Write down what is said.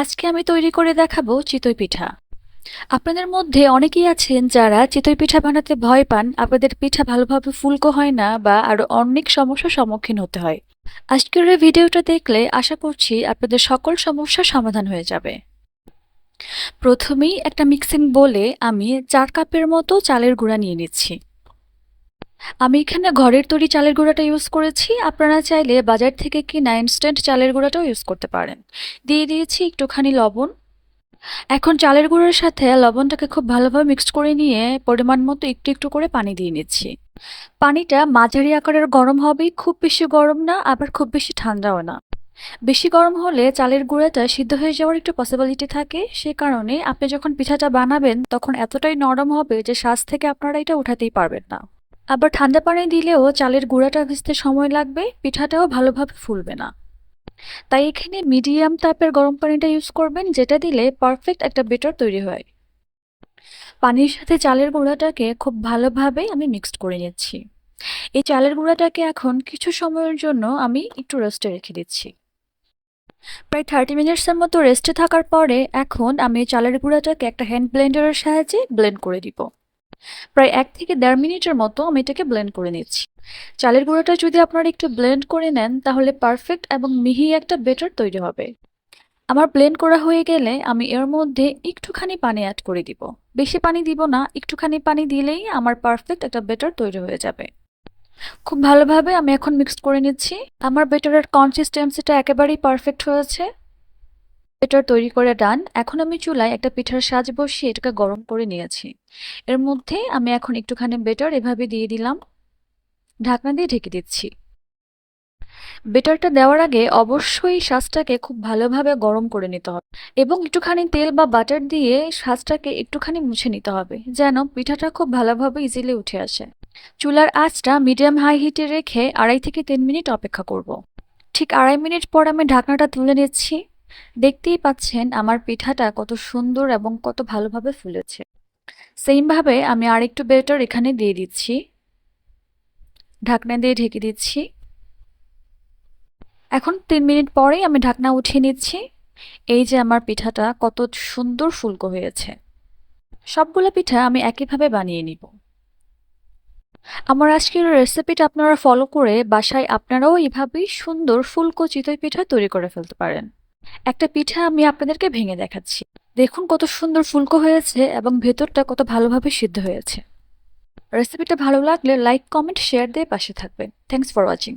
আজকে আমি তৈরি করে দেখাবো চিতই পিঠা। আপনাদের মধ্যে অনেকেই আছেন যারা চিতই পিঠা বানাতে ভয় পান, আপনাদের পিঠা ভালোভাবে ফুলকো হয় না বা আরও অনেক সমস্যার সম্মুখীন হতে হয়। আজকের এই ভিডিওটা দেখলে আশা করছি আপনাদের সকল সমস্যার সমাধান হয়ে যাবে। প্রথমেই একটা মিক্সিং বলে আমি চার কাপের মতো চালের গুঁড়া নিয়ে নিচ্ছি। আমি এখানে ঘরের তৈরি চালের গুঁড়াটা ইউজ করেছি। আপনারা চাইলে বাজার থেকে কিনা ইনস্ট্যান্ট চালের গুঁড়াটাও ইউজ করতে পারেন। দিয়ে দিয়েছি একটুখানি লবণ। এখন চালের গুঁড়োর সাথে লবণটাকে খুব ভালোভাবে মিক্সড করে নিয়ে পরিমাণ মতো একটু একটু করে পানি দিয়ে নিচ্ছি। পানিটা মাঝারি আকারের গরম হবে খুব বেশি গরম না, আবার খুব বেশি ঠান্ডাও না। বেশি গরম হলে চালের গুঁড়াটা সিদ্ধ হয়ে যাওয়ার একটু পসিবিলিটি থাকে, সে কারণে আপনি যখন পিঠাটা বানাবেন, তখন এতটাই নরম হবে যে শ্বাস থেকে আপনারা এটা উঠাতেই পারবেন না। আবার ঠান্ডা পানি দিলেও চালের গুঁড়াটা ভিজতে সময় লাগবে, পিঠাটাও ভালোভাবে ফুলবে না। তাই এখানে মিডিয়াম টাইপের গরম পানিটা ইউজ করবেন, যেটা দিলে পারফেক্ট একটা বেটার তৈরি হয়। পানির সাথে চালের গুঁড়াটাকে খুব ভালোভাবে আমি মিক্সড করে নিচ্ছি। এই চালের গুঁড়াটাকে এখন কিছু সময়ের জন্য আমি একটু রেস্টে রেখে দিচ্ছি। প্রায় থার্টি মিনিটসের মতো রেস্টে থাকার পরে এখন আমি চালের গুঁড়াটাকে একটা হ্যান্ড ব্লেন্ডারের সাহায্যে ব্লেন্ড করে দিব। প্রায় এক থেকে দেড় মিনিটের মতো আমি এটাকে ব্লেন্ড করে নিচ্ছি। চালের গুঁড়োটা যদি আপনারা একটু ব্লেন্ড করে নেন, তাহলে পারফেক্ট এবং মিহি একটা বেটার তৈরি হবে। আমার ব্লেন্ড করা হয়ে গেলে আমি এর মধ্যে একটুখানি পানি অ্যাড করে দিব। বেশি পানি দিব না, একটুখানি পানি দিলেই আমার পারফেক্ট একটা বেটার তৈরি হয়ে যাবে। খুব ভালোভাবে আমি এখন মিক্সড করে নিচ্ছি। আমার বেটারের কনসিস্টেন্সিটা একেবারেই পারফেক্ট হয়েছে। বেটার তৈরি করে ডান। এখন আমি চুলায় একটা পিঠার সাজ বসিয়ে এটাকে গরম করে নিয়েছি। এর মধ্যে আমি এখন একটুখানি বেটার এভাবে দিয়ে দিলাম। ঢাকনা দিয়ে ঢেকে দিচ্ছি। বেটারটা দেওয়ার আগে অবশ্যই শ্বাসটাকে খুব ভালোভাবে গরম করে নিতে হবে এবং একটুখানি তেল বা বাটার দিয়ে শ্বাসটাকে একটুখানি মুছে নিতে হবে যেন পিঠাটা খুব ভালোভাবে ইজিলি উঠে আসে। চুলার আঁচটা মিডিয়াম হাই হিটে রেখে আড়াই থেকে তিন মিনিট অপেক্ষা করব। ঠিক আড়াই মিনিট পর আমি ঢাকনাটা তুলে নিচ্ছি। দেখতেই পাচ্ছেন আমার পিঠাটা কত সুন্দর এবং কত ভালোভাবে ফুলেছে। সেমভাবে আমি আরেকটু বেটার এখানে দিয়ে দিচ্ছি। ঢাকনা দিয়ে ঢেকে দিচ্ছি। এখন তিন মিনিট পরেই আমি ঢাকনা উঠিয়ে নিচ্ছি। এই যে আমার পিঠাটা কত সুন্দর ফুলকো হয়েছে। সবগুলো পিঠা আমি একইভাবে বানিয়ে নিব। আমার আজকের রেসিপিটা আপনারা ফলো করে বাসায় আপনারাও এইভাবেই সুন্দর ফুলকো চিতই পিঠা তৈরি করে ফেলতে পারেন। একটা পিঠা আমি আপনাদেরকে ভেঙে দেখাচ্ছি। দেখুন কত সুন্দর ফুলকো হয়েছে এবং ভেতরটা কত ভালোভাবে সিদ্ধ হয়েছে। রেসিপিটা ভালো লাগলে লাইক কমেন্ট শেয়ার দিয়ে পাশে থাকবেন। Thanks for watching